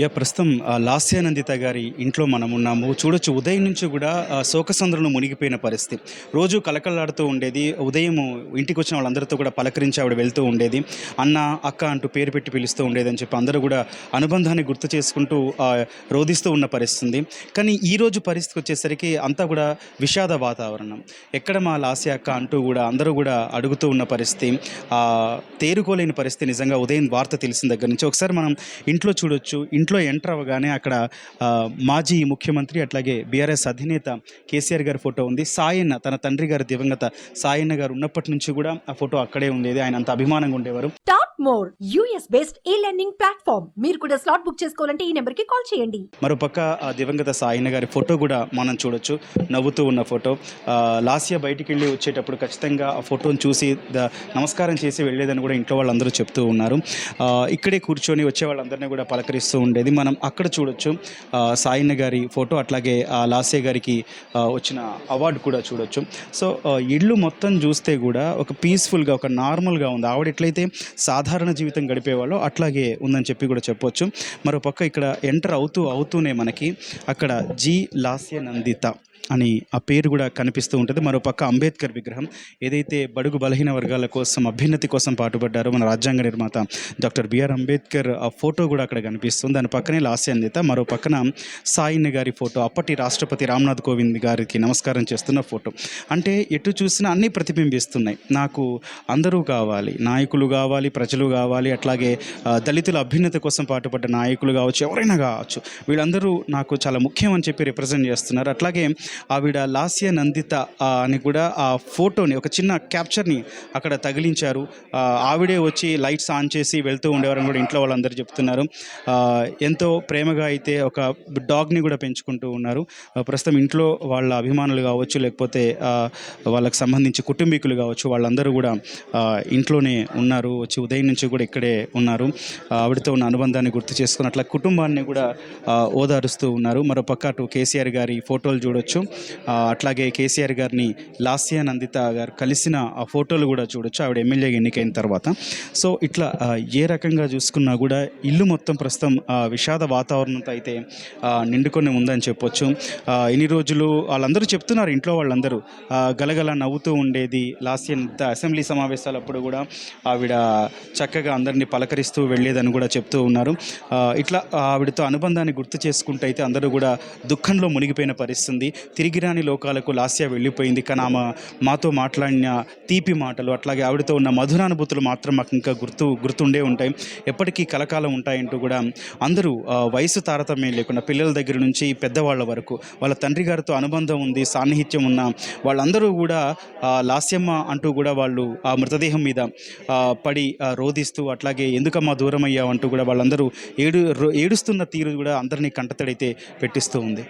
Yeah ప్రస్తుతం లాస్యానందిత గారి ఇంట్లో మనం ఉన్నాము. చూడొచ్చు ఉదయం నుంచి కూడా ఆ, శోకసంద్రంలో మునిగిపోయిన పరిస్థితి. రోజు కలకలాడుతూ ఉండేది. ఉదయం ఇంటికి వచ్చిన వాళ్ళందరితో కూడా పలకరించి ఆవిడ వెళ్తూ ఉండేది. అన్న అక్క అంటూ పేరు పెట్టి పిలుస్తూ ఉండేది అని చెప్పి అందరూ కూడా అనుబంధాన్ని గుర్తు చేసుకుంటూ రోధిస్తూ ఉన్న పరిస్థితి ఉంది కానీ ఈ రోజు పరిస్థితి వచ్చేసరికి అంతా కూడా విషాద వాతావరణం. ఎక్కడ మా లాస్య అక్క అంటూ కూడా అందరూ కూడా అడుగుతూ ఉన్న పరిస్థితి. తేరుకోలేని పరిస్థితి నిజంగా ఉదయం వార్త తెలిసిన దగ్గర నుంచి. ఒకసారి మనం ఇంట్లో చూడొచ్చు. ఇంట్లో ఎంటర్ అవ్వగానే అక్కడ మాజీ ముఖ్యమంత్రి అట్లాగే బీఆర్ఎస్ అధినేత కేసీఆర్ గారి ఫోటో ఉంది. సాయన్న తన తండ్రి గారి దివంగత సాయన్న గారు ఉన్నప్పటి నుంచి కూడా ఆ ఫోటో అక్కడే ఉండేది. ఆయన అంత అభిమానంగా ఉండేవారు. More US based e learning platform మీరు కూడా స్లాట్ బుక్ చేసుకోవాలంటే ఈ నెంబర్కి కాల్ చేయండి. మరోపక్క దివంగత సాయిన గారి ఫోటో కూడా మనం చూడొచ్చు. నవ్వుతూ ఉన్న ఫోటో. లాస్య బయటికి వెళ్ళి వచ్చేటప్పుడు ఖచ్చితంగా ఆ ఫోటోని చూసి ద- నమస్కారం చేసి వెళ్ళేదని కూడా ఇంట్లో వాళ్ళందరూ చెప్తూ ఉన్నారు. ఇక్కడే కూర్చొని వచ్చే వాళ్ళందరినీ కూడా పలకరిస్తూ ఉండేది. మనం అక్కడ చూడొచ్చు. ఆ, సాయన్న గారి ఫోటో అట్లాగే లాస్య గారికి వచ్చిన అవార్డు కూడా చూడొచ్చు. సో ఇల్లు మొత్తం చూస్తే కూడా ఒక పీస్ఫుల్గా ఒక నార్మల్గా ఉంది. ఆవిడ ఎట్లయితే సాధారణ జీవితం గడిపేవాళ్ళు అట్లాగే ఉందని చెప్పి కూడా చెప్పొచ్చు. మరో పక్క ఇక్కడ ఎంటర్ అవుతూ అవుతూనే మనకి అక్కడ జి లాస్య నందిత అని ఆ పేరు కూడా కనిపిస్తూ ఉంటుంది. మరో పక్క అంబేద్కర్ విగ్రహం ఏదైతే బడుగు బలహీన వర్గాల కోసం అభ్యున్నతి కోసం పాటుపడ్డారో మన రాజ్యాంగ నిర్మాత డాక్టర్ బిఆర్ అంబేద్కర్ ఆ ఫోటో కూడా అక్కడ కనిపిస్తుంది. దాని పక్కనే లాస్యాన్విత మరో పక్కన సాయిన్ గారి ఫోటో అప్పటి రాష్ట్రపతి రామ్నాథ్ కోవింద్ గారికి నమస్కారం చేస్తున్న ఫోటో. అంటే ఎటు చూసినా అన్నీ ప్రతిబింబిస్తున్నాయి. నాకు అందరూ కావాలి నాయకులు కావాలి ప్రజలు కావాలి అట్లాగే దళితుల అభ్యున్నతి కోసం పాటుపడ్డ నాయకులు కావచ్చు ఎవరైనా కావచ్చు. వీళ్ళందరూ నాకు చాలా ముఖ్యం అని చెప్పి రిప్రజెంట్ చేస్తున్నారు. అట్లాగే ఆవిడ లాస్య నందిత అని కూడా ఆ ఫోటోని ఒక చిన్న క్యాప్చర్ని అక్కడ తగిలించారు. ఆవిడే వచ్చి లైట్స్ ఆన్ చేసి వెళ్తూ ఉండేవారని కూడా ఇంట్లో వాళ్ళందరూ చెప్తున్నారు. ఎంతో ప్రేమగా అయితే ఒక డాగ్ని కూడా పెంచుకుంటూ ఉన్నారు. ప్రస్తుతం ఇంట్లో వాళ్ళ అభిమానులు కావచ్చు లేకపోతే వాళ్ళకి సంబంధించి కుటుంబీకులు కావచ్చు వాళ్ళందరూ కూడా ఇంట్లోనే ఉన్నారు. వచ్చి ఉదయం నుంచి కూడా ఇక్కడే ఉన్నారు. ఆవిడతో ఉన్న అనుబంధాన్ని గుర్తు చేసుకుని అట్లా కుటుంబాన్ని కూడా ఓదారుస్తూ ఉన్నారు. మరో పక్క అటు కేసీఆర్ గారి ఫోటోలు చూడొచ్చు. అట్లాగే కేసీఆర్ గారిని లాస్యా నందిత గారు కలిసిన ఆ ఫోటోలు కూడా చూడొచ్చు. ఆవిడ ఎమ్మెల్యేగా ఎన్నికైన తర్వాత. సో ఇట్లా ఏ రకంగా చూసుకున్నా కూడా ఇల్లు మొత్తం ప్రస్తుతం ఆ, విషాద వాతావరణంతో అయితే నిండుకొని ఉందని చెప్పొచ్చు. ఎన్ని ఇన్ని రోజులు వాళ్ళందరూ చెప్తున్నారు ఇంట్లో వాళ్ళందరూ. గలగల నవ్వుతూ ఉండేది లాస్య నందిత అసెంబ్లీ సమావేశాలప్పుడు కూడా ఆవిడ చక్కగా అందరినీ పలకరిస్తూ వెళ్ళేదని కూడా చెప్తూ ఉన్నారు. ఇట్లా ఆవిడతో అనుబంధాన్ని గుర్తు చేసుకుంటూ అయితే అందరూ కూడా దుఃఖంలో మునిగిపోయిన పరిస్థితి తిరిగిరాని లోకాలకు లాస్య వెళ్ళిపోయింది. కానీ ఆమె మాతో మాట్లాడిన తీపి మాటలు అట్లాగే ఆవిడతో ఉన్న మధురానుభూతులు మాత్రం మాకు ఇంకా గుర్తు గుర్తుండే ఉంటాయి. ఎప్పటికీ కలకాలం ఉంటాయంటూ కూడా అందరూ వయసు తారతమ్యం లేకుండా పిల్లల దగ్గర నుంచి పెద్దవాళ్ళ వరకు వాళ్ళ తండ్రి గారితో అనుబంధం ఉంది సాన్నిహిత్యం ఉన్న వాళ్ళందరూ కూడా లాస్యమ్మ అంటూ కూడా వాళ్ళు ఆ మృతదేహం మీద పడి రోధిస్తూ అట్లాగే ఎందుకమ్మా దూరం అయ్యావు అంటూ కూడా వాళ్ళందరూ ఏడు రో- ఏడుస్తున్న తీరు కూడా అందరినీ కంటతడైతే పెట్టిస్తూ ఉంది.